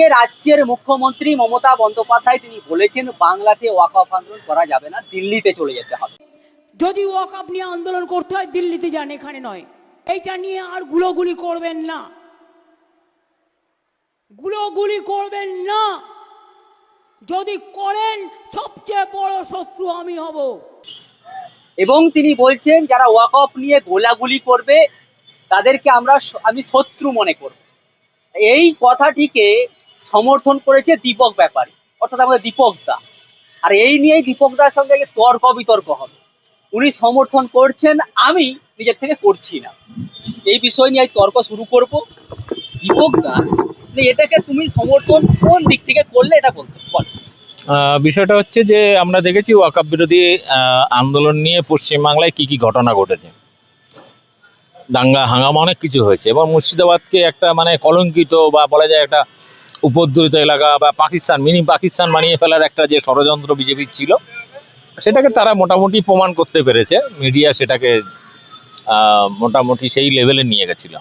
নিয়ে রাজ্যের মুখ্যমন্ত্রী মমতা বন্দ্যোপাধ্যায় তিনি বলেছেন বাংলাতে ওয়াকফ আন্দোলন করা যাবে না দিল্লিতে চলে যেতে হবে। যদি ওয়াকআপ নিয়ে আন্দোলন করতে হয় দিল্লিতে যান এখানে নয়। এইটা নিয়ে আর গুলোগুলি করবেন না। গুলোগুলি করবেন না। যদি করেন সবচেয়ে বড় শত্রু আমি হব। এবং তিনি বলছেন যারা ওয়াকফ নিয়ে গোলাগুলি করবে তাদেরকে আমরা আমি শত্রু মনে করব। এই কথাটিকে সমর্থন করেছে দীপক ব্যাপারী, অর্থাৎ আমাদের দীপক দা। আর এই নিয়েই দীপক দার সঙ্গে তর্ক বিতর্ক হবে, উনি সমর্থন করছেন, আমি নিজের থেকে করছি না। এই বিষয় নিয়ে তর্ক শুরু করব। দীপক দা যে এটাকে তুমি সমর্থন কোন দিক থেকে করলে এটা বলতে বল। বিষয়টা হচ্ছে যে আমরা দেখেছি ওয়াকাপ বিরোধী আন্দোলন নিয়ে পশ্চিমবাংলায় কি কি ঘটনা ঘটেছে। দাঙ্গা, হাঙ্গামা অনেক কিছু হয়েছে। এবং মুর্শিদাবাদকে একটা মানে কলঙ্কিত বা বলা যায় একটা উপদ্রবিত এলাকা বা পাকিস্তান মিনি পাকিস্তান বানিয়ে ফেলার একটা যে ষড়যন্ত্র বিজেপির ছিল সেটাকে তারা মোটামুটি প্রমাণ করতে পেরেছে। মিডিয়া সেটাকে মোটামুটি সেই লেভেলে নিয়ে গেছিল।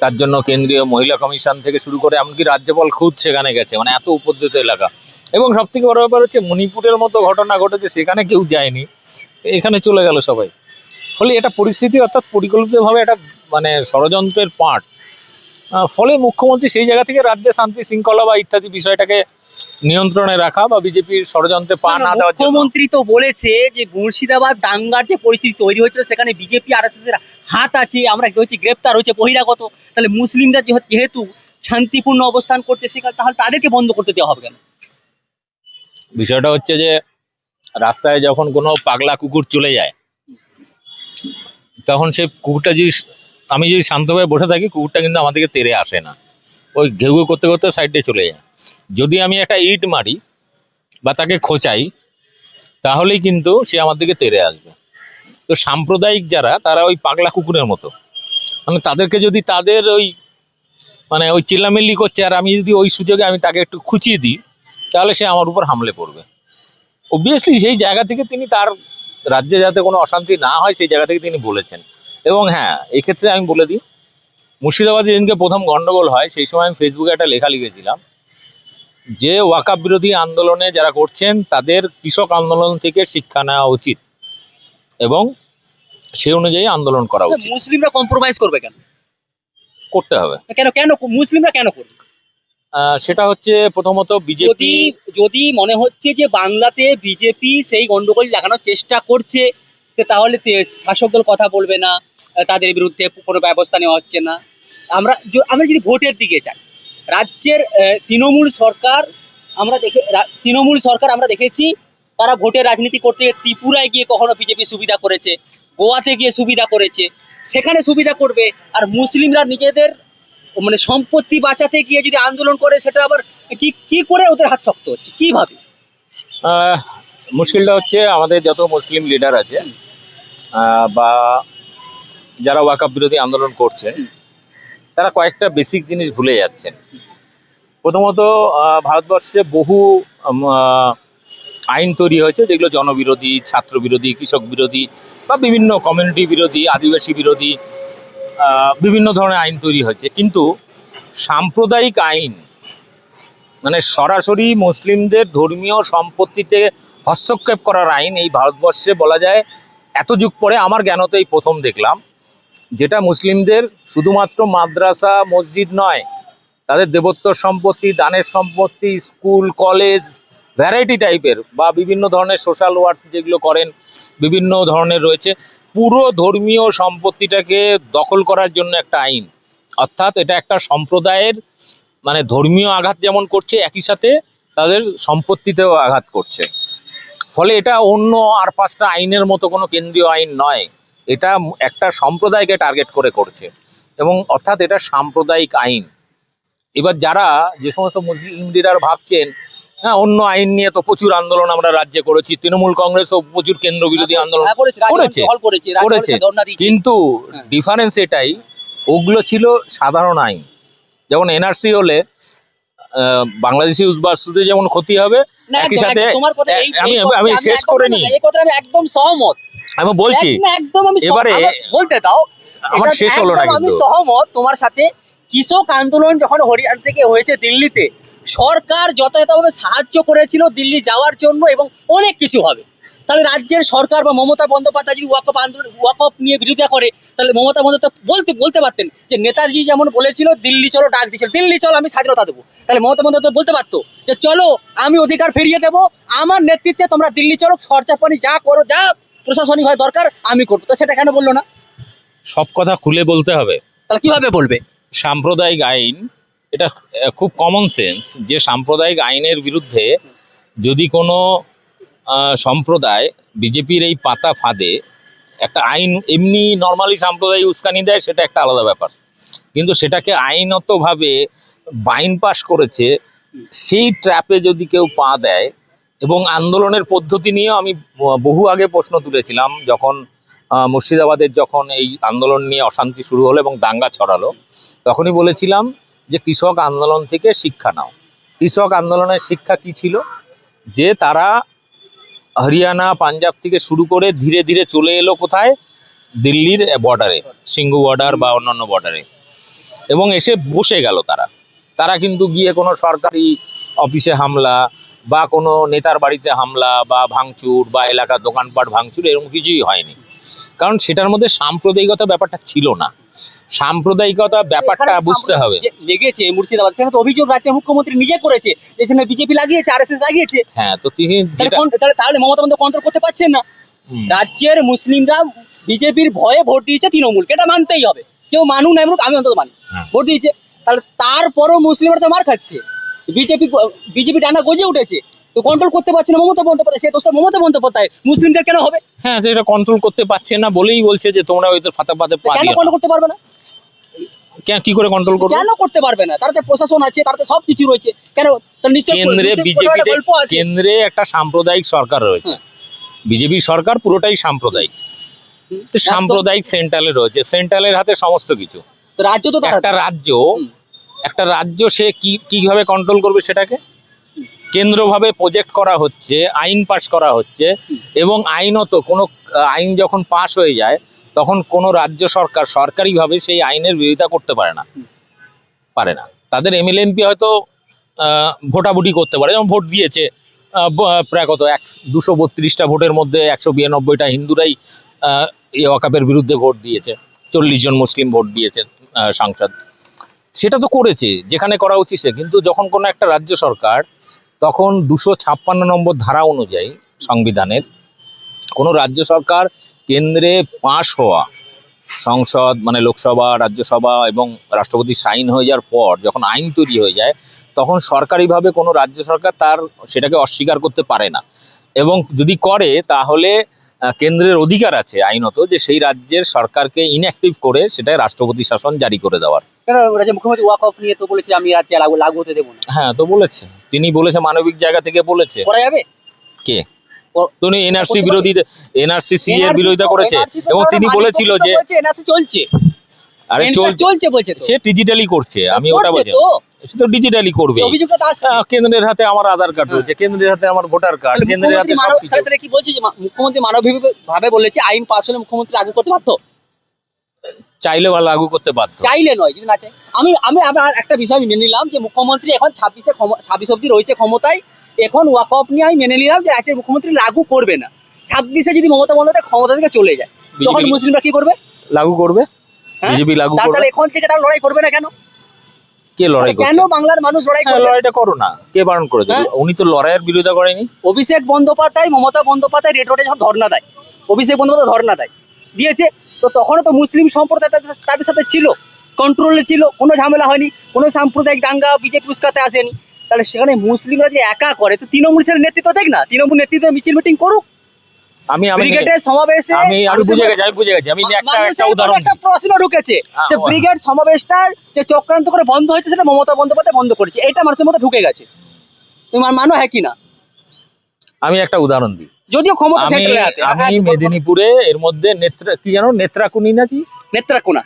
তার জন্য কেন্দ্রীয় মহিলা কমিশন থেকে শুরু করে এমনকি রাজ্যপাল খুদ সেখানে গেছে মানে এত উপদ্রুত এলাকা। এবং সব থেকে বড় ব্যাপার হচ্ছে মণিপুরের মতো ঘটনা ঘটেছে সেখানে কেউ যায়নি এখানে চলে গেল সবাই। ফলে এটা পরিস্থিতি অর্থাৎ পরিকল্পিতভাবে একটা মানে ষড়যন্ত্রের আহ, ফলে মুখ্যমন্ত্রী সেই জায়গা থেকে রাজ্যে শান্তি শৃঙ্খলা বা ইত্যাদি বিষয়টাকে নিয়ন্ত্রণে রাখা বা বিজেপির ষড়যন্ত্রে পা না দেওয়ার মুখ্যমন্ত্রী তো বলেছে যে মুর্শিদাবাদ দাঙ্গার যে পরিস্থিতি তৈরি হয়েছিল সেখানে বিজেপি আর এস এর হাত আছে আমরা হচ্ছে গ্রেপ্তার হয়েছে বহিরাগত তাহলে মুসলিমরা যেহ- যেহেতু শান্তিপূর্ণ অবস্থান করছে সেখানে তাহলে তাদেরকে বন্ধ করতে দেওয়া হবে কেন? বিষয়টা হচ্ছে যে রাস্তায় যখন কোনো পাগলা কুকুর চলে যায় তখন সেই কুকুরটা যদি আমি যদি শান্তভাবে বসে থাকি, কুকুরটা কিন্তু আমাদেরকে তেড়ে আসে না। ওই ঘেউ ঘেউ করতে করতে সাইডে চলে যায়। যদি আমি একটা ইট মারি বা তাকে খোঁচাই, তাহলেই কিন্তু সে আমার দিকে তেড়ে আসবে। তো সাম্প্রদায়িক যারা, তারা ওই পাগলা কুকুরের মতো। মানে তাদেরকে যদি তাদের ওই মানে ওই চিল্লামিল্লি করছে, আর আমি যদি ওই সুযোগে আমি তাকে একটু খুঁচিয়ে দিই, তাহলে সে আমার উপর হামলে পড়বে। অবভিয়াসলি সেই জায়গা থেকে তিনি তার রাজ্যে যাতে কোনো অশান্তি না হয়, সেই জায়গা থেকে তিনি বলেছেন। এবং হ্যাঁ এক্ষেত্রে আমি বলে দিই মুর্শিদাবাদে যেদিনকে প্রথম গন্ডগোল হয় সেই সময় আমি ফেসবুকে একটা লেখা লিখেছিলাম যে ওয়াকাপ বিরোধী আন্দোলনে যারা করছেন তাদের কৃষক আন্দোলন থেকে শিক্ষা নেওয়া উচিত এবং সে অনুযায়ী আন্দোলন করা উচিত। মুসলিমরা কম্প্রোমাইজ করবে কেন? করতে হবে। কেন কেন মুসলিমরা কেন করবে? আহ, সেটা হচ্ছে প্রথমত বিজেপি যদি মনে হচ্ছে যে বাংলাতে বিজেপি সেই গন্ডগোল লাগানোর চেষ্টা করছে তাহলে শাসক দল কথা বলবে না। তাদের বিরুদ্ধে কোনো ব্যবস্থা নেওয়া হচ্ছে না। আমরা আমরা যদি ভোটের দিকে যাই রাজ্যের তৃণমূল সরকার আমরা দেখে তৃণমূল সরকার আমরা দেখেছি তারা ভোটের রাজনীতি করতে গিয়ে ত্রিপুরায় গিয়ে কখনো বিজেপি সুবিধা করেছে গোয়াতে গিয়ে সুবিধা করেছে সেখানে সুবিধা করবে আর মুসলিমরা নিজেদের মানে সম্পত্তি বাঁচাতে গিয়ে যদি আন্দোলন করে সেটা আবার কি কি করে ওদের হাত শক্ত হচ্ছে? কীভাবে মুশকিলটা হচ্ছে আমাদের যত মুসলিম লিডার আছে বা যারা ওয়াকাপ বিরোধী আন্দোলন করছেন তারা কয়েকটা বেসিক জিনিস ভুলে যাচ্ছেন। প্রথমত ভারতবর্ষে বহু আইন তৈরি হয়েছে, যেগুলো জনবিরোধী ছাত্র বিরোধী কৃষক বিরোধী বা বিভিন্ন কমিউনিটি বিরোধী, আদিবাসী বিরোধী বিভিন্ন ধরনের আইন তৈরি হয়েছে। কিন্তু সাম্প্রদায়িক আইন মানে সরাসরি মুসলিমদের ধর্মীয় সম্পত্তিতে হস্তক্ষেপ করার আইন এই ভারতবর্ষে বলা যায়, এত যুগ পরে আমার জ্ঞানতেই প্রথম দেখলাম। যেটা মুসলিমদের শুধুমাত্র মাদ্রাসা, মসজিদ নয়, তাদের দেবত্ব সম্পত্তি, দানের সম্পত্তি, স্কুল, কলেজ ভ্যারাইটি টাইপের বা বিভিন্ন ধরনের সোশ্যাল ওয়ার্ক যেগুলো করেন, বিভিন্ন ধরনের রয়েছে, পুরো ধর্মীয় সম্পত্তিটাকে দখল করার জন্য একটা আইন। অর্থাৎ এটা একটা সম্প্রদায়ের মানে ধর্মীয় আঘাত যেমন করছে, একই সাথে তাদের সম্পত্তিতেও আঘাত করছে। ফলে এটা অন্য আর পাঁচটা আইনের মতো কোনো কেন্দ্রীয় আইন নয়। এটা একটা সম্প্রদায়কে টার্গেট করে করছে এবং অর্থাৎ এটা সাম্প্রদায়িক আইন এবার যারা যে সমস্ত মুসলিম লিডার ভাবছেন হ্যাঁ অন্য আইন নিয়ে তো প্রচুর আন্দোলন আমরা রাজ্যে করেছি তৃণমূল কংগ্রেসও প্রচুর কেন্দ্র বিরোধী আন্দোলন হ্যাঁ, করেছে করেছে, করেছে। কিন্তু হ্যাঁ। ডিফারেন্স এটাই ওগুলো ছিল সাধারণ আইন যেমন এনআরসি হলে বাংলাদেশি উদ্বাস্তুদের যেমন ক্ষতি হবে একই সাথে আমি- আমি- শেষ করে নিই। আমি একদম সহমত আমি বলছি একদম- একদম আমি এবারে- বলতে দাও আমার শেষ হলো না আমি। সহমত তোমার সাথে। কৃষক আন্দোলন যখন হরিয়ানা থেকে হয়েছে দিল্লিতে সরকার যথাযথভাবে সাহায্য করেছিল দিল্লি যাওয়ার জন্য এবং অনেক কিছু হবে। তাহলে রাজ্যের সরকার বা মমতা বন্দ্যোপাধ্যায় যদি ওয়াকফ আন্দোলন ওয়াকফ নিয়ে বিরোধিতা করে তাহলে মমতা বন্দ্যোপাধ্যায় বলতে বলতে পারতেন যে নেতাজি যেমন বলেছিল দিল্লি চলো ডাক দিয়েছিল। দিল্লি চলো আমি স্বাধীনতা দেবো। তাহলে মমতা বন্দ্যোপাধ্যায় বলতে পারতো যে চলো আমি অধিকার ফিরিয়ে দেবো আমার নেতৃত্বে তোমরা দিল্লি চলো খরচা পানি যা করো যা প্রশাসনিক হয় দরকার আমি করব। তো সেটা কেন বলল না? সব কথা খুলে বলতে হবে। তাহলে কীভাবে বলবে? সাম্প্রদায়িক আইন এটা খুব কমন সেন্স যে সাম্প্রদায়িক আইনের বিরুদ্ধে যদি কোনো সম্প্রদায় বিজেপির এই পাতা ফাঁদে একটা আইন এমনি নর্মালি সাম্প্রদায়িক উস্কানি দেয় সেটা একটা আলাদা ব্যাপার। কিন্তু সেটাকে আইনতভাবে বাইন পাস করেছে সেই ট্র্যাপে যদি কেউ পা দেয় এবং আন্দোলনের পদ্ধতি নিয়েও আমি বহু আগে প্রশ্ন তুলেছিলাম যখন মুর্শিদাবাদের যখন এই আন্দোলন নিয়ে অশান্তি শুরু হলো এবং দাঙ্গা ছড়ালো, তখনই বলেছিলাম যে কৃষক আন্দোলন থেকে শিক্ষা নাও। কৃষক আন্দোলনের শিক্ষা কি ছিল? যে তারা হরিয়ানা, পাঞ্জাব থেকে শুরু করে ধীরে ধীরে চলে এলো কোথায়? দিল্লির বর্ডারে সিঙ্গু বর্ডার বা অন্যান্য বর্ডারে এবং এসে বসে গেল তারা। তারা কিন্তু গিয়ে কোনো সরকারি অফিসে হামলা বা কোনো নেতার বাড়িতে হামলা বা ভাঙচুর বা এলাকার দোকানপাট ভাঙচুর এরকম কিছুই হয়নি। কারণ সেটার মধ্যে সাম্প্রদায়িকতা ব্যাপারটা ছিল না। সাম্প্রদায়িকতা ব্যাপারটা বুঝতে হবে। যে লেগেছে মুর্শিদাবাদ সেখানে তো অভিযোগ রাজ্যের মুখ্যমন্ত্রী নিজে করেছে যেখানে বিজেপি লাগিয়েছে আরএসএস লাগিয়েছে। হ্যাঁ তো তিনি তাহলে মমতা বন্দ্যোপাধ্যায় কন্ট্রোল করতে পারছেন না। রাজ্যের মুসলিমরা বিজেপির ভয়ে ভোট দিয়েছে তৃণমূলকে। এটা মানতেই হবে। কেউ মানুক না এমন আমি অন্তত মানি। হ্যাঁ। ভোট দিয়েছে। তাহলে তারপরও মুসলিমরা তো মার খাচ্ছে। বিজেপি বিজেপি ডানা গজে উঠেছে। তো কন্ট্রোল করতে পারছে না মমতা বন্দ্যোপাধ্যায় সে দোষটা মমতা বন্দ্যোপাধ্যায়। মুসলিমদের কেন হবে? হ্যাঁ সেটা কন্ট্রোল করতে পারছে না বলেই বলছে যে তোমরা ওইদের ফাতা পাতে কেন কন্ট্রোল করতে পারবে না? কেন কি করে কন্ট্রোল করবে? কেন করতে পারবে না? তারাতে প্রশাসন আছে তারাতে সব কিছু রয়েছে। কেন? কেন্দ্রে বিজেপি কেন্দ্রে একটা সাম্প্রদায়িক সরকার রয়েছে। বিজেপি সরকার পুরোটাই সাম্প্রদায়িক। তো সাম্প্রদায়িক সেন্ট্রালে রয়েছে। সেন্ট্রালের হাতে সমস্ত কিছু। তো রাজ্য তো একটা রাজ্য। একটা রাজ্য সে কি, কীভাবে কন্ট্রোল করবে সেটাকে? কেন্দ্রভাবে প্রজেক্ট করা হচ্ছে, আইন পাশ করা হচ্ছে, এবং আইনত কোনো, আইন যখন পাশ হয়ে যায়, তখন কোনো রাজ্য সরকার সরকারিভাবে সেই আইনের বিরোধিতা করতে পারে না। পারে না। তাদের এমএলএ এমপি হয়তো ভোটাভুটি করতে পারে। যেমন ভোট দিয়েছে প্রায় কত, এক, দুশো বত্রিশটা ভোটের মধ্যে একশো বিরানব্বইটা হিন্দুরাই ওয়াকাপের বিরুদ্ধে ভোট দিয়েছে। চল্লিশ জন মুসলিম ভোট দিয়েছে সাংসদ। সেটা তো করেছে, যেখানে করা উচিত সে। কিন্তু যখন কোনো একটা রাজ্য সরকার তখন দুশো ছাপ্পান্ন নম্বর ধারা অনুযায়ী সংবিধানের কোনো রাজ্য সরকার কেন্দ্রে পাশ হওয়া, সংসদ মানে লোকসভা, রাজ্যসভা এবং রাষ্ট্রপতি সাইন হয়ে যাওয়ার পর যখন আইন তৈরি হয়ে যায়, তখন সরকারিভাবে কোনো রাজ্য সরকার তার সেটাকে অস্বীকার করতে পারে না। এবং যদি করে তাহলে কেন্দ্রের অধিকার আছে আইনত যে সেই রাজ্যের সরকারকে ইনঅ্যাক্টিভ করে সেটাই রাষ্ট্রপতি শাসন জারি করে দেওয়ার। মুখ্যমন্ত্রী ওয়াক অফ নিয়ে তো বলেছে আমি রাজ্যে লাগু লাগু হতে দেবো হ্যাঁ তো বলেছে। তিনি বলেছে মানবিক জায়গা থেকে বলেছে। করা যাবে? কে? ও- তিনি এনআরসি করতে পারবে? বিরোধী এনআরসি সি এর বিরোধিতা করেছে। এবং তিনি বলেছিল যে এনআরসি চলছে। আরে চলছে। চলছে বলছে সে ডিজিটালি করছে আমি ওটা বলছি সে তো ডিজিটালি করবে অভিযোগটা তো আসছে। কেন্দ্রের হাতে আমার আধার কার্ড হ্যাঁ। রয়েছে কেন্দ্রের হাতে আমার ভোটার কার্ড কেন্দ্রের হাতে সবকিছু। তাহলে কি বলছে যে মুখ্যমন্ত্রী মানবিক ভাবে বলেছে আইন পাস হলে মুখ্যমন্ত্রী লাগু করতে পারতো চাইলে বা লাগু করতে বাধ্য। চাইলে নয় যদি না চাই। আমি আমি আবার একটা বিষয় আমি মেনে নিলাম যে মুখ্যমন্ত্রী এখন ছাব্বিশে ছাব্বিশ অব্দি রয়েছে ক্ষমতায়। এখন ওয়াক অফ নিয়ে আমি মেনে নিলাম যে রাজ্যের মুখ্যমন্ত্রী লাগু করবে না। ছাব্বিশে যদি মমতা বন্দ্যোপাধ্যায় ক্ষমতা থেকে চলে যায় তখন মুসলিমরা কি করবে? লাগু করবে? হ্যাঁ? বিজেপি লাগু তাহলে এখন থেকে তারা লড়াই করবে না কেন? কে লড়াই কেন বাংলার মানুষ লড়াই হ্যাঁ, করবে? লড়াইটা করো না। কে বারণ করেছে? হ্যাঁ? উনি তো লড়াইয়ের বিরোধিতা করেনি। অভিষেক বন্দ্যোপাধ্যায় মমতা বন্দ্যোপাধ্যায় রেড রোডে যখন ধর্ণা দেয় অভিষেক বন্দ্যোপাধ্যায় ধর্ণা দেয় দিয়েছে তো তখনও তো মুসলিম সম্প্রদায় তাদের সাথে- তাদের সাথে ছিল কন্ট্রোলে ছিল কোনো ঝামেলা হয়নি কোনো সাম্প্রদায়িক দাঙ্গা বিজেপি উস্কাতে আসেনি। তাহলে সেখানে মুসলিমরা যে একা করে তো তৃণমূল সেটা নেতৃত্ব দেখ না? তৃণমূল নেতৃত্বে মিছিল মিটিং করুক। আমি আমি ব্রিগেডের সমাবেশে আমি আমি বুঝে গেছি আমি বুঝে গেছি। আমি একটা একটা উদাহরণ একটা। প্রশ্ন ঢুকেছে হ্যাঁ, যে ব্রিগেড সমাবেশটা যে চক্রান্ত করে বন্ধ হয়েছে সেটা মমতা বন্দ্যোপাধ্যায় বন্ধ করেছে। এটা মানুষের মধ্যে ঢুকে গেছে। তুমি মা- মানো হ্যাঁ কি না? আমি একটা উদাহরণ দিই। যদিও ক্ষমতা আমি হ্যাঁ, মেদিনীপুরে এর মধ্যে নেত্রা কি জানো? নেত্রাকুনি নাকি নেত্রাকোনা।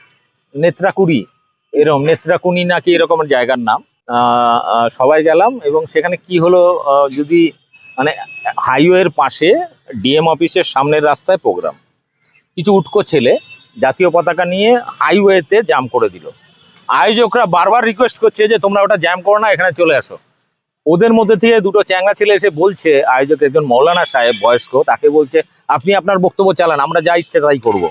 নেত্রাকুড়ি। এরকম নেত্রাকুনি নাকি এরকম জায়গার নাম। সবাই গেলাম এবং সেখানে কি হলো যদি মানে হাইওয়ের পাশে ডিএম অফিসের সামনের রাস্তায় প্রোগ্রাম। কিছু উটকো ছেলে জাতীয় পতাকা নিয়ে হাইওয়েতে জ্যাম করে দিল। আয়োজকরা বারবার রিকোয়েস্ট করছে যে, তোমরা ওটা জ্যাম করো না, এখানে চলে আসো। ওদের মধ্যে থেকে দুটো চ্যাংলা ছেলে এসে বলছে, আয়োজক একজন মৌলানা সাহেব, বয়স্ক, তাকে বলছে, আপনি আপনার বক্তব্য চালান, আমরা যা ইচ্ছে তাই করব।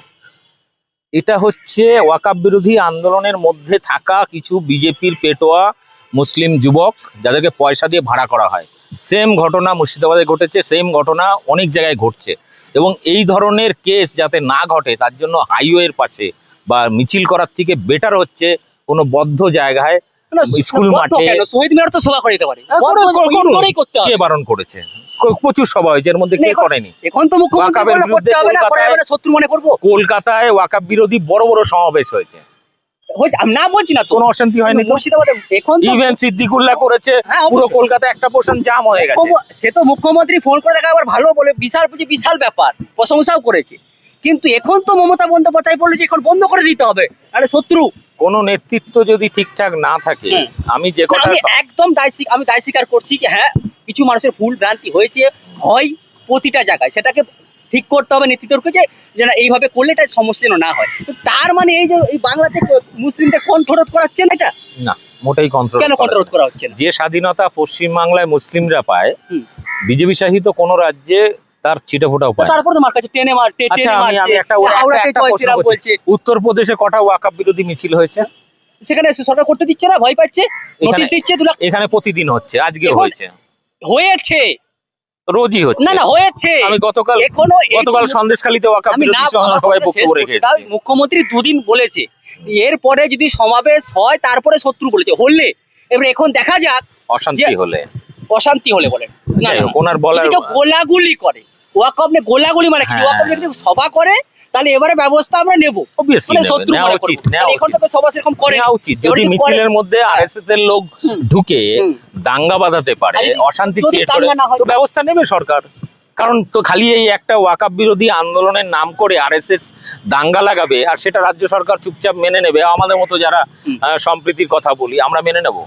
এটা হচ্ছে ওয়াকাব বিরোধী আন্দোলনের মধ্যে থাকা কিছু বিজেপির পেটোয়া মুসলিম যুবক, যাদেরকে পয়সা দিয়ে ভাড়া করা হয়। সেম ঘটনা মুর্শিদাবাদে ঘটেছে সেম ঘটনা অনেক জায়গায় ঘটছে। এবং এই ধরনের কেস যাতে না ঘটে তার জন্য হাইওয়ের পাশে বা মিছিল করার থেকে বেটার হচ্ছে কোনো বদ্ধ জায়গায় স্কুল মাঠে- শহীদ মিনার তো সভা করে দিতে পারে হ্যাঁ, কে বারণ করেছে? প্রচুর সভা হয়েছে এর মধ্যে কে করেনি? এখন তো মুখ্যমন্ত্রী শত্রু মনে করব। কলকাতায় ওয়াকাব বিরোধী বড় বড় সমাবেশ হয়েছে, আমি না বলছি না কোনো অশান্তি হয়নি মুর্শিদাবাদে এখন ইভেন সিদ্দিকুল্লাহ করেছে হ্যাঁ, পুরো কলকাতা একটা পোর্শন জাম হয়ে গেছে। সে তো মুখ্যমন্ত্রী ফোন করে দেখা আবার ভালো বলে বিশাল বিশাল ব্যাপার প্রশংসাও করেছে। কিন্তু এখন তো মমতা বন্দ্যোপাধ্যায় বলে যে এখন বন্ধ করে দিতে হবে। আরে শত্রু। কোন নেতৃত্ব যদি ঠিকঠাক না থাকে আমি যে কথা একদম দায় আমি দায় স্বীকার করছি যে হ্যাঁ কিছু মানুষের ভুল ভ্রান্তি হয়েছে হয় প্রতিটা জায়গায়। সেটাকে ঠিক করতে হবে নেতৃত্বকে যে যে না এইভাবে করলে এটা সমস্যা যেন না হয়। তার মানে এই যে এই বাংলাতে মুসলিমদের কণ্ঠরোধ করাচ্ছে না এটা? না মোটেই কন্ট্রোল কেন কণ্ঠরোধ করা হচ্ছে না? যে স্বাধীনতা পশ্চিমবাংলায় মুসলিমরা পায়। বিজেপি শাসিত কোন রাজ্যে তার ছিটে ফোটাও পায়। তারপরে তো মার কাছে টেনে মার আচ্ছা টেনে আমি আমি মারছে। একটা একটা- প্রশ্ন করছি। উত্তরপ্রদেশে কটা ওয়াকাব বিরোধী মিছিল হয়েছে? সেখানে সরকার করতে দিচ্ছে না ভয় পাচ্ছে নোটিশ দিচ্ছে এখানে প্রতিদিন হচ্ছে আজকে হয়েছে। হয়েছে। রোজই হচ্ছে। না না হয়েছে। আমি গতকাল এখনও গতকাল সন্দেশখালীতে ওয়াকা বিরোধী সভা- সভায় বক্তব্য রেখেছি। রেখে মুখ্যমন্ত্রী দুদিন বলেছে এরপরে যদি সমাবেশ হয় তারপরে শত্রু বলেছে হলে। এবারে এখন দেখা যাক অশান্তি হলে। অশান্তি হলে বলেন ওনার বলার গোলাগুলি করে ওয়াকফ আপনি গোলাগুলি মানে কি? ওয়াকা ওয়াকফ সভা করে তাহলে এবারে ব্যবস্থা আমরা নেব। মানে শত্রু মনে করব এখন তো করে উচিত। যদি মিছিলের মধ্যে আরএসএস এর লোক ঢুকে দাঙ্গা বাঁধাতে পারে অশান্তি ক্রিয়েট করে হয়? তো ব্যবস্থা নেবে সরকার। কারণ তো খালি এই একটা ওয়াকাব বিরোধী আন্দোলনের নাম করে আরএসএস দাঙ্গা লাগাবে আর সেটা রাজ্য সরকার চুপচাপ মেনে নেবে। আমাদের মতো যারা সম্প্রীতির কথা বলি আমরা মেনে নেব।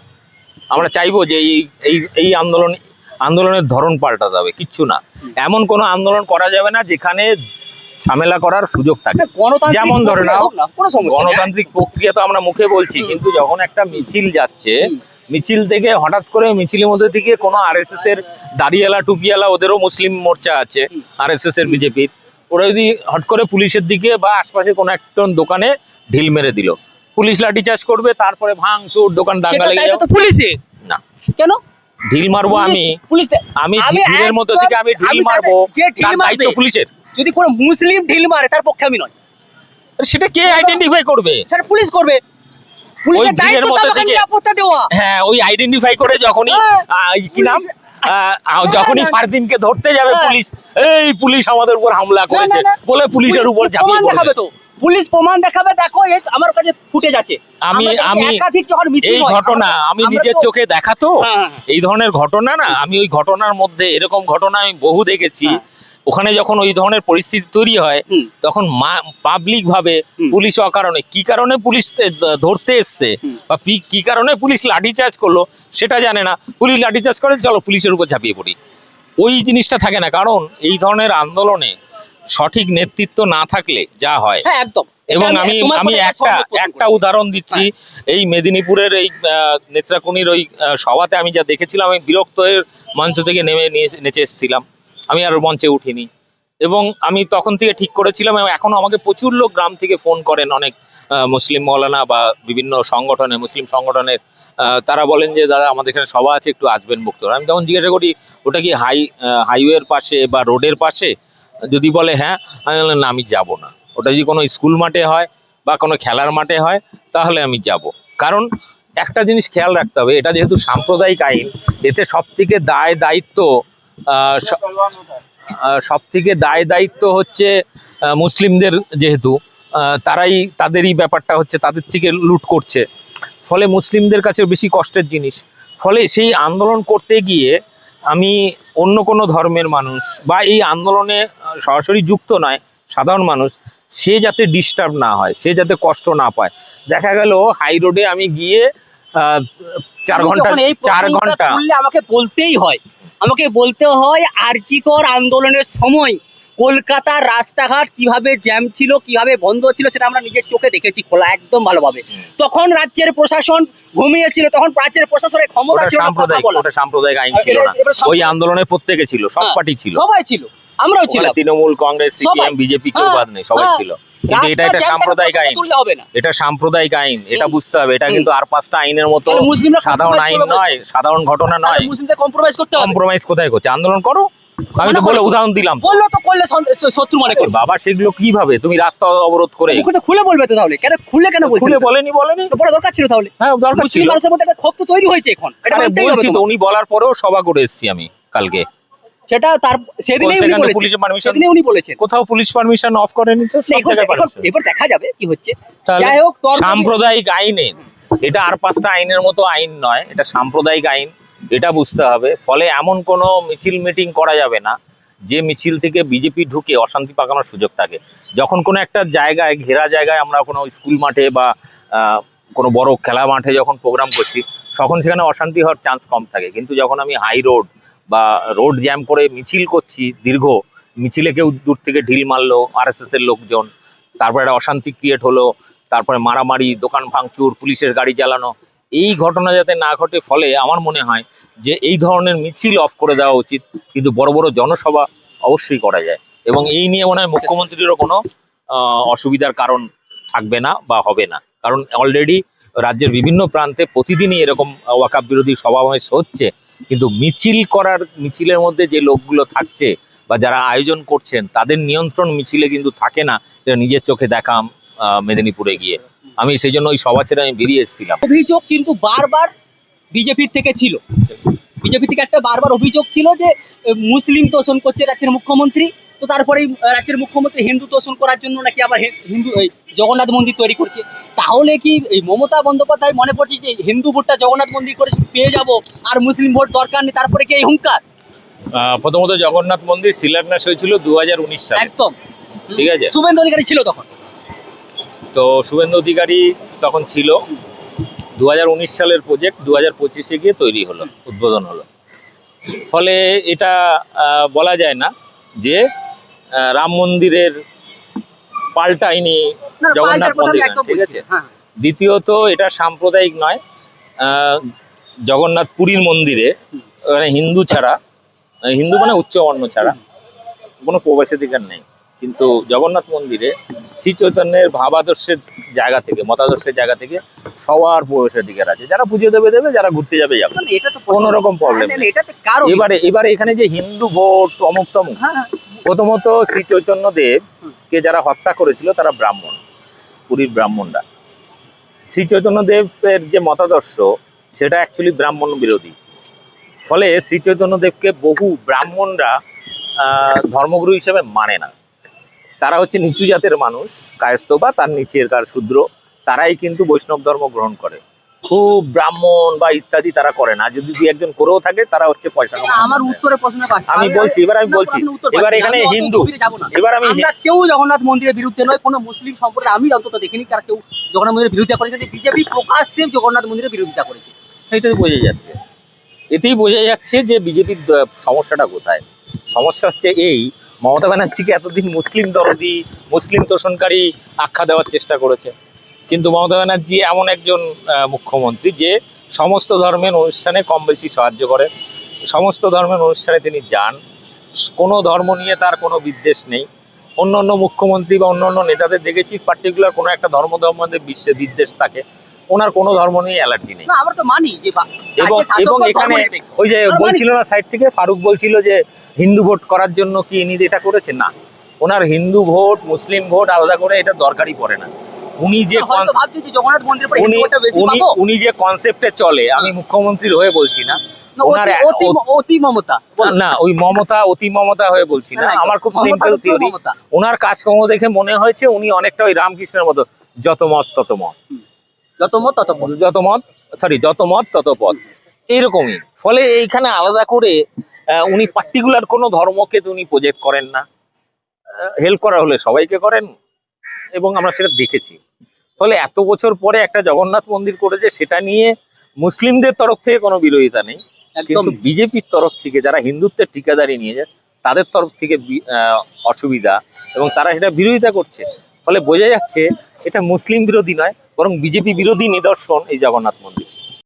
আমরা চাইব যে এই এই এই আন্দোলন আন্দোলনের ধরন পাল্টাতে হবে কিচ্ছু না। এমন কোনো আন্দোলন করা যাবে না যেখানে ঝামেলা করার সুযোগ থাকে। যেমন ধরে নাও। গণতান্ত্রিক প্রক্রিয়া তো আমরা মুখে বলছি কিন্তু যখন একটা মিছিল যাচ্ছে মিছিল থেকে হঠাৎ করে মিছিলের মধ্যে থেকে কোনো আর এস এস এর দাড়িয়ালা টুপিয়ালা ওদেরও মুসলিম মোর্চা আছে হুম। আরএসএস এর বিজেপির। ওরা যদি হট করে পুলিশের দিকে বা আশপাশে কোনো একটা দোকানে ঢিল মেরে দিল। পুলিশ লাঠিচার্জ করবে তারপরে ভাঙচুর দোকান দাঙ্গা লেগে যাবে। তো পুলিশের না। কেন? ঢিল মারবো আমি। পুলিশ আমি ভিড়ের মধ্যে থেকে আমি ঢিল মারবে। পুলিশের। যদি কোনো মুসলিম ঢিল মারে তার পক্ষে আমি নয়। সেটা কে আইডেন্টিফাই করবে? সেটা পুলিশ করবে। পুলিশের দায়িত্ব মধ্যে নিরাপত্তা দেওয়া। হ্যাঁ ওই আইডেন্টিফাই করে যখনই হ্যাঁ। কি নাম? আহ, যখনই না। ফারদিনকে ধরতে যাবে হ্যাঁ। পুলিশ এই পুলিশ আমাদের উপর হামলা করেছে বলে পুলিশের উপর ঝাঁপিয়ে পড়বে তো। পুলিশ প্রমাণ দেখাবে দেখো আমার কাছে ফুটে যাচ্ছে আমি আমি এই ঘটনা আমি নিজের চোখে দেখা তো। হ্যাঁ, হ্যাঁ। এই ধরনের ঘটনা না আমি ওই ঘটনার মধ্যে এরকম ঘটনা আমি বহু দেখেছি। হ্যাঁ। ওখানে যখন ওই ধরনের পরিস্থিতি তৈরি হয়। তখন পাবলিক ভাবে পুলিশ অকারণে কি কারণে পুলিশ ধরতে এসছে বা কি কারণে পুলিশ লাঠিচার্জ করল সেটা জানে না। পুলিশ লাঠিচার্জ করে চলো পুলিশের উপর ঝাঁপিয়ে পড়ি। ওই জিনিসটা থাকে না কারণ এই ধরনের আন্দোলনে সঠিক নেতৃত্ব না থাকলে যা হয়। হ্যাঁ একদম। এবং আমি আমি একটা একটা উদাহরণ দিচ্ছি। এই মেদিনীপুরের এই নেত্রাকুনির ওই সভাতে আমি যা দেখেছিলাম আমি বিরক্ত হয়ে মঞ্চ থেকে নেমে নিয়ে নেচে এসেছিলাম। আমি আর মঞ্চে উঠিনি। এবং আমি তখন থেকে ঠিক করেছিলাম এবং এখনও আমাকে প্রচুর লোক গ্রাম থেকে ফোন করেন অনেক মুসলিম মৌলানা বা বিভিন্ন সংগঠনে মুসলিম সংগঠনের তারা বলেন যে, দাদা, আমাদের এখানে সভা আছে, একটু আসবেন বক্তব্য আমি তখন জিজ্ঞাসা করি, ওটা কি হাই হাইওয়ের পাশে বা রোডের পাশে? যদি বলে হ্যাঁ। আমি বললাম, না, আমি যাব না। ওটা যদি কোনো স্কুল মাঠে হয় বা কোনো খেলার মাঠে হয়, তাহলে আমি যাব। কারণ একটা জিনিস খেয়াল রাখতে হবে, এটা যেহেতু সাম্প্রদায়িক আইন, এতে সব থেকে দায় দায়িত্ব সব থেকে দায় দায়িত্ব হচ্ছে মুসলিমদের যেহেতু তারাই তাদেরই ব্যাপারটা হচ্ছে তাদের থেকে লুট করছে। ফলে মুসলিমদের কাছে বেশি কষ্টের জিনিস। ফলে সেই আন্দোলন করতে গিয়ে আমি অন্য কোনো ধর্মের মানুষ বা এই আন্দোলনে সরাসরি যুক্ত নয় সাধারণ মানুষ সে যাতে ডিস্টার্ব না হয় সে যাতে কষ্ট না পায়। দেখা গেল হাই রোডে আমি গিয়ে আহ, চার ঘণ্টা চার ঘণ্টা আমাকে বলতেই হয়। আমাকে বলতে হয় আরজিকর আন্দোলনের সময় কলকাতার রাস্তাঘাট কীভাবে জ্যাম ছিল কীভাবে বন্ধ ছিল সেটা আমরা নিজের চোখে দেখেছি খোলা একদম ভালোভাবে। তখন রাজ্যের প্রশাসন ঘুমিয়েছিল তখন রাজ্যের প্রশাসনের ক্ষমতা ছিল সাম্প্রদায়িক আইন ছিল না। ওই আন্দোলনের প্রত্যেকে ছিল সব হ্যাঁ, পার্টি ছিল। সবাই ছিল। আমরাও ছিলাম। তৃণমূল কংগ্রেস সিপিএম বিজেপি কেউ হ্যাঁ, বাদ নেই সবাই হ্যাঁ। ছিল। কিন্তু এটা জ্যামটাকে সাম্প্রদায়িক আইন। এটা সাম্প্রদায়িক আইন এটা বুঝতে হবে। এটা কিন্তু আর পাঁচটা আইনের মতো সাধারণ আইন নয় সাধারণ ঘটনা নয়। মুসলিমদের কম্প্রোমাইজ করতে কম্প্রোমাইজ কোথায় করছে? আন্দোলন করো। আমি তো বলে উদাহরণ দিলাম। বলল তো করলে শত্রু মনে করবে। বাবা সেগুলো কীভাবে? তুমি রাস্তা অবরোধ করে মুখটা খুলে বলবে তো তাহলে। কেন খুলে কেন বলছে? খুলে বলেনি বলেনি? বড় দরকার ছিল তাহলে। হ্যাঁ দরকার ছিল। মানুষের মধ্যে একটা ক্ষোভ তো তৈরি হয়েছে এখন। আরে বলছি তো উনি বলার পরেও সভা করে এসেছি আমি কালকে। সেটা তার সেদিনেই উনি বলেছেন পুলিশের সেদিনে উনি বলেছেন। কোথাও পুলিশ পারমিশন অফ করেনি তো এবার দেখা যাবে কি হচ্ছে। যাই হোক সাম্প্রদায়িক আইনে এটা আর পাঁচটা আইনের মতো আইন নয় এটা সাম্প্রদায়িক আইন এটা বুঝতে হবে। ফলে এমন কোনো মিছিল মিটিং করা যাবে না যে মিছিল থেকে বিজেপি ঢুকে অশান্তি পাকানোর সুযোগ থাকে। যখন কোনো একটা জায়গায় ঘেরা জায়গায় আমরা কোনো স্কুল মাঠে বা কোনো বড় খেলা মাঠে যখন প্রোগ্রাম করছি, তখন সেখানে অশান্তি হওয়ার চান্স কম থাকে। কিন্তু যখন আমি হাই রোড বা রোড জ্যাম করে মিছিল করছি দীর্ঘ, মিছিলে কেউ দূর থেকে ঢিল মারলো আরএসএস এর লোকজন, তারপরে একটা অশান্তি ক্রিয়েট হলো, তারপরে মারামারি, দোকান ভাঙচুর, পুলিশের গাড়ি চালানো, এই ঘটনা যাতে না ঘটে, ফলে আমার মনে হয় যে এই ধরনের মিছিল অফ করে দেওয়া উচিত, কিন্তু বড় বড় জনসভা অবশ্যই করা যায়। এবং এই নিয়ে মনে হয় মুখ্যমন্ত্রীরও কোনো অসুবিধার কারণ থাকবে না বা হবে না। কারণ অলরেডি রাজ্যের বিভিন্ন প্রান্তে প্রতিদিনই এরকম ওয়াকাপ বিরোধী সমাবেশ হচ্ছে। কিন্তু মিছিল করার মিছিলের মধ্যে যে লোকগুলো থাকছে বা যারা আয়োজন করছেন তাদের নিয়ন্ত্রণ মিছিলে কিন্তু থাকে না যেটা নিজের চোখে আহ, মেদিনীপুরে গিয়ে। আমি সেই জন্য ওই সভা ছেড়ে আমি বেরিয়ে এসেছিলাম। অভিযোগ কিন্তু বারবার বিজেপির থেকে ছিল। বিজেপি থেকে একটা বারবার অভিযোগ ছিল যে মুসলিম তোষণ করছে রাজ্যের মুখ্যমন্ত্রী। তো তারপরেই রাজ্যের মুখ্যমন্ত্রী হিন্দু তোষণ করার জন্য নাকি আবার হিন্দু এই জগন্নাথ মন্দির তৈরি করছে। তাহলে কি এই মমতা বন্দ্যোপাধ্যায় মনে করছে যে হিন্দু ভোটটা জগন্নাথ মন্দির করে পেয়ে যাব আর মুসলিম ভোট দরকার নেই? তারপরে কি এই হুঙ্কার? প্রথমত জগন্নাথ মন্দির শিলান্যাস হয়েছিল দু হাজার উনিশ সালে। একদম। ঠিক আছে। শুভেন্দু অধিকারী ছিল তখন। তো শুভেন্দু অধিকারী তখন ছিল। দু হাজার উনিশ সালের প্রজেক্ট দু হাজার পঁচিশে গিয়ে তৈরি হলো উদ্বোধন হলো। ফলে এটা বলা যায় না যে রাম মন্দিরের পাল্টায়নি জগন্নাথ মন্দির ঠিক আছে? হ্যাঁ। দ্বিতীয়ত এটা সাম্প্রদায়িক নয় জগন্নাথ পুরীর মন্দিরে মানে হিন্দু ছাড়া হিন্দু মানে উচ্চবর্ণ ছাড়া কোনো প্রবেশাধিকার নেই। কিন্তু জগন্নাথ মন্দিরে শ্রী চৈতন্যের ভাবাদর্শের জায়গা থেকে মতাদর্শের জায়গা থেকে সবার প্রবেশাধিকার আছে। যারা পুজো দেবে দেবে যারা ঘুরতে যাবে যাবে। কোনো রকম তো কারণ। এবারে এবারে এখানে যে হিন্দু ভোট অমুক তমুক হ্যাঁ হ্যাঁ। প্রথমত শ্রী চৈতন্য দেবকে যারা হত্যা করেছিল, তারা ব্রাহ্মণ, পুরীর ব্রাহ্মণরা। শ্রী চৈতন্য দেবের যে মতাদর্শ, সেটা অ্যাকচুয়ালি ব্রাহ্মণ বিরোধী। ফলে শ্রী চৈতন্য দেবকে বহু ব্রাহ্মণরা ধর্মগুরু হিসেবে মানে না। তারা হচ্ছে নিচু জাতের মানুষ, কায়স্থ বা তার নিচের কার শূদ্র। তারাই কিন্তু বৈষ্ণব ধর্ম গ্রহণ করে। খুব ব্রাহ্মণ বা ইত্যাদি তারা করে না। যদি দুই একজন করেও থাকে তারা হচ্ছে পয়সা আমার উত্তরে প্রশ্ন আমি বলছি, এবার আমি বলছি। এবার এখানে হিন্দু। এবার আমি কেউ জগন্নাথ মন্দিরের বিরুদ্ধে নয় কোনো মুসলিম সম্প্রদায় আমি অন্তত দেখিনি তারা কেউ জগন্নাথ মন্দিরের বিরোধিতা করেছে বিজেপি প্রকাশ্যে জগন্নাথ মন্দিরের বিরোধিতা করেছে। এটাই বোঝা যাচ্ছে। এতেই বোঝা যাচ্ছে যে বিজেপির সমস্যাটা কোথায়। সমস্যা হচ্ছে এই মমতা ব্যানার্জিকে এতদিন মুসলিম দরদি মুসলিম তোষণকারী আখ্যা দেওয়ার চেষ্টা করেছে। কিন্তু মমতা ব্যানার্জি এমন একজন মুখ্যমন্ত্রী যে সমস্ত ধর্মের অনুষ্ঠানে কম বেশি সাহায্য করে। সমস্ত ধর্মের অনুষ্ঠানে তিনি যান। কোনো ধর্ম নিয়ে তার কোনো বিদ্বেষ নেই। অন্য অন্য মুখ্যমন্ত্রী বা অন্য অন্য নেতাদের দেখেছি পার্টিকুলার কোনো একটা ধর্ম ধর্মের বিশ্বে বিদ্বেষ থাকে। ওনার কোনো ধর্ম নিয়ে অ্যালার্জি নেই। এবং এবং এখানে ওই যে বলছিল না সাইড থেকে ফারুক বলছিল যে হিন্দু ভোট করার জন্য কি ইনি এটা করেছে না। ওনার হিন্দু ভোট মুসলিম ভোট আলাদা করে এটা দরকারই পড়ে না। উনি যে উনি যে কনসেপ্টে চলে আমি মুখ্যমন্ত্রীর হয়ে বলছি না ওনার অতি- মমতা না ওই মমতা অতি মমতা হয়ে বলছি না। আমার খুব সিম্পল থিওরি ওনার কাজকর্ম দেখে মনে হয়েছে উনি অনেকটা ওই রামকৃষ্ণের মতো যত মত তত মত। যত মত তত পথ। যত মত সরি যত মত তত পথ এইরকমই। ফলে এইখানে আলাদা করে উনি পার্টিকুলার কোনো ধর্মকে উনি প্রজেক্ট করেন না। হেল্প করা হলে সবাইকে করেন? এবং আমরা সেটা দেখেছি। ফলে এত বছর পরে একটা জগন্নাথ মন্দির করেছে সেটা নিয়ে মুসলিমদের তরফ থেকে কোনো বিরোধিতা নেই। কিন্তু বিজেপির তরফ থেকে যারা হিন্দুত্বের ঠিকাদারি নিয়ে যায় তাদের তরফ থেকে অসুবিধা এবং তারা সেটা বিরোধিতা করছে। ফলে বোঝা যাচ্ছে এটা মুসলিম বিরোধী নয় বরং বিজেপি বিরোধী নিদর্শন এই জগন্নাথ মন্দির।